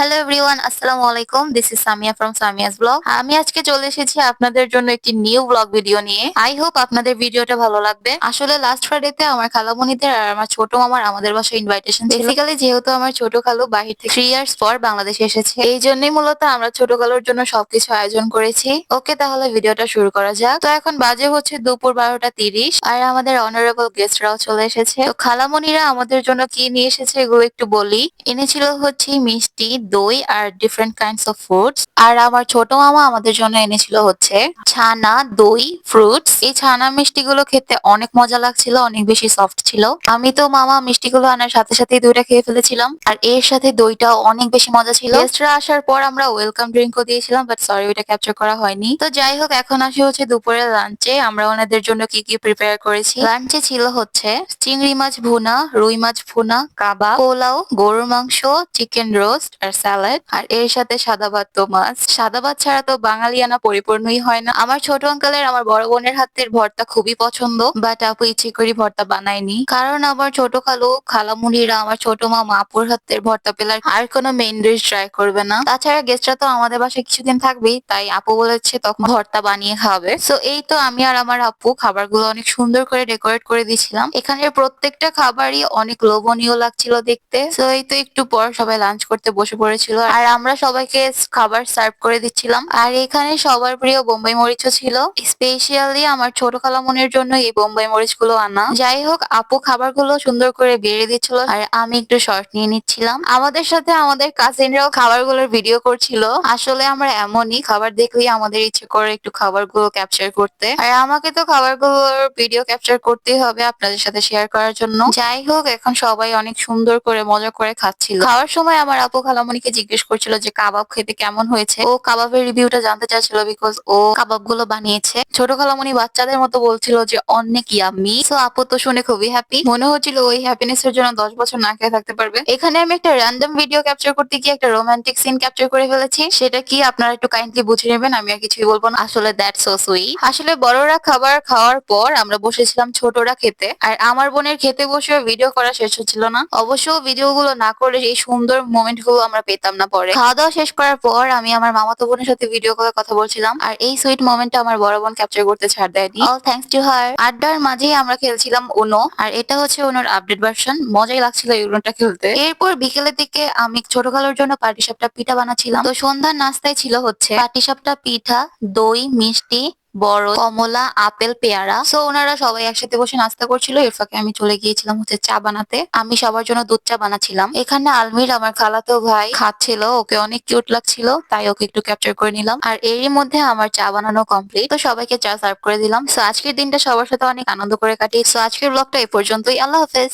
Hello everyone আসসালামু আলাইকুম this is Samia from Samia's blog আমি আজকে চলে এসেছি আপনাদের জন্য একটি নিউ ব্লগ ভিডিও নিয়ে। আই হোপ আপনাদের ভিডিওটা ভালো লাগবে। আসলে লাস্ট ফ্রাইডেতে আমার খালামণিদের আর আমার ছোট মামার আমাদের বাসায় ইনভাইটেশন বেসিক্যালি যেহেতু আমার ছোট খালু বাহির থেকে থ্রি ইয়ার্স পর বাংলাদেশে এসেছে। এই জন্যই মূলত আমরা ছোট খালুর জন্য সবকিছু আয়োজন করেছি। ওকে তাহলে ভিডিওটা শুরু করা যাক। তো এখন বাজে হচ্ছে দুপুর বারোটা তিরিশ আর আমাদের অনারেবল গেস্টরাও চলে এসেছে। তো খালামণিরা আমাদের জন্য কি নিয়ে এসেছে এগুলো একটু বলি। এনেছিল হচ্ছে মিষ্টি দই আর ডিফারেন্ট কাইন্ডস অফ ফ্রুটস আর আমার ছোট মামা আমাদের জন্য এনেছিল হচ্ছে ছানা, দই ফ্রুটস এই ছানা মিষ্টিগুলো খেতে অনেক মজা লাগছিল, অনেক বেশি সফট ছিল। আমি তো মামা মিষ্টিগুলো আনার সাথে সাথে দইটা খেয়ে ফেলেছিলাম। আর এর সাথে দইটাও অনেক বেশি মজা ছিল। গেস্টরা আসার পর আমরা ওয়েলকাম ড্রিঙ্কও দিয়েছিলাম বাট সরি ওইটা ক্যাপচার করা হয়নি। তো যাই হোক, এখন আসি হচ্ছে দুপুরের লাঞ্চে আমরা ওনাদের জন্য কি কি প্রিপেয়ার করেছি? লাঞ্চে ছিল হচ্ছে চিংড়ি মাছ ভুনা, রুই মাছ ভুনা, কাবাব, পোলাও, গরুর মাংস চিকেন রোস্ট আর স্যালাড আর এর সাথে সাদা ভাত তো মাছ সাদা ভাত ছাড়া তো বাঙালিয়ানা পরিপূর্ণই হয় না। আমার ছোট আঙ্কেলের আমার বড় বোনের হাতের ভর্তা খুবই পছন্দ। বাট আপু ইচ্ছে করি ভর্তা বানায়নি। কারণ আমার ছোট খালু খালামুড়িরা আমার ছোট মা মাপুর হাতের ভর্তা পেলে আর কোনো মেইন ডিশ ট্রাই করবে না। তাছাড়া গেস্টরা তো আমাদের বাসায় কিছুদিন থাকবেই, তাই আপু বলেছে তখন ভর্তা বানিয়ে খাবে। সো এই তো আমি আর আমার আপু খাবারগুলো অনেক সুন্দর করে ডেকোরেট করে দিয়েছিলাম। এখানের প্রত্যেকটা খাবারই অনেক লোভনীয় লাগছিল দেখতে। সো এই তো একটু পর সবাই লাঞ্চ করতে বসে পড়েছিল আর আমরা সবাইকে খাবার সার্ভ করে দিচ্ছিলাম। আর এখানে সবার প্রিয় বোম্বাই মরিচও ছিল। স্পেশালি আমার ছোট খালামনের জন্য এই বোম্বাই মরিচগুলো আনা। যাই হোক, আপু খাবারগুলো সুন্দর করে বেড়ে দিচ্ছিল। আর আমি একটু শর্ট নিয়ে নিচ্ছিলাম। আমাদের সাথে আমাদের কাজিনরাও খাবারগুলোর ভিডিও করছিল। আসলে আমরা এমনই খাবার দেখলেই আমাদের ইচ্ছে করে একটু খাবারগুলো ক্যাপচার করতে। আর আমাকে তো খাবারগুলোর ভিডিও ক্যাপচার করতেই হবে আপনাদের সাথে শেয়ার করার জন্য। যাই হোক, এখন সবাই অনেক সুন্দর করে মজা করে খাচ্ছিল। খাওয়ার সময় আমার আপু খালামণিকে জিজ্ঞেস করছিল যে কাবাব খেতে কেমন হয়েছে। ও কাবাবের রিভিউটা জানতে চাচ্ছিল বিকজ ও কাবাবগুলো বানিয়েছে। ছোট খালামণি বাচ্চাদের মতো বলছিল যে অনেক ইয়াম্মি সো আপু তো শুনে খুবই হ্যাপি মনে হচ্ছিল ওই হ্যাপিনেস এর জন্য দশ বছর না খেয়ে থাকতে পারবে। এখানে আমি একটা র্যান্ডম ভিডিও ক্যাপচার করতে গিয়ে একটা রোমান্টিক সিন ক্যাপচার করে ফেলেছি। সেটা কি আপনারা একটু কাইন্ডলি বুঝে নেবেন, আমি আর কিছুই বলব না। আসলে দ্যাট সো সুইট আসলে বড়রা খাবার খাওয়ার পর আমরা বসেছিলাম ছোটরা খেতে। আর আমার বোনের খেতে বসে ভিডিও করা শেষ হচ্ছিল না। অবশ্য ভিডিও গুলো না করে এই সুন্দর মোমেন্টগুলো আমরা পেতাম না পরে। খাওয়া দাওয়া শেষ করার পর আমি আমার মামাতো বোনের সাথে ভিডিও কলে কথা বলছিলাম আর এই সুইট মোমেন্টটা আমার বড় বোন ক্যাপচার করতে ছাড় দেয়নি। অল থ্যাঙ্কস টু হার আড্ডার মাঝেই আমরা খেলছিলাম উনো আর এটা হচ্ছে ওনোর আপডেট ভার্সন মজাই লাগছিল এই উনোটা খেলতে। এরপর বিকেলের দিকে আমি ছোট খালোর জন্য পাটিসাপটা পিঠা বানাচ্ছিলাম। তো সন্ধ্যার নাস্তায় ছিল হচ্ছে পাটিসাপটা পিঠা দই মিষ্টি বড় কমলা, আপেল, পেয়ারা। সো ওনারা সবাই একসাথে বসে নাস্তা করছিল। এর ফাঁকে আমি চলে গিয়েছিলাম হচ্ছে চা বানাতে। আমি সবার জন্য দুধ চা বানাচ্ছিলাম এখানে আলমির আমার খালাতো ভাই খাচ্ছিল। ওকে অনেক কিউট লাগছিল, তাই ওকে একটু ক্যাপচার করে নিলাম। আর এরই মধ্যে আমার চা বানানো কমপ্লিট। তো সবাইকে চা সার্ভ করে দিলাম। সো আজকের দিনটা সবার সাথে অনেক আনন্দ করে কাটি সো আজকের ব্লগটা এই পর্যন্তই। আল্লাহ হাফেজ।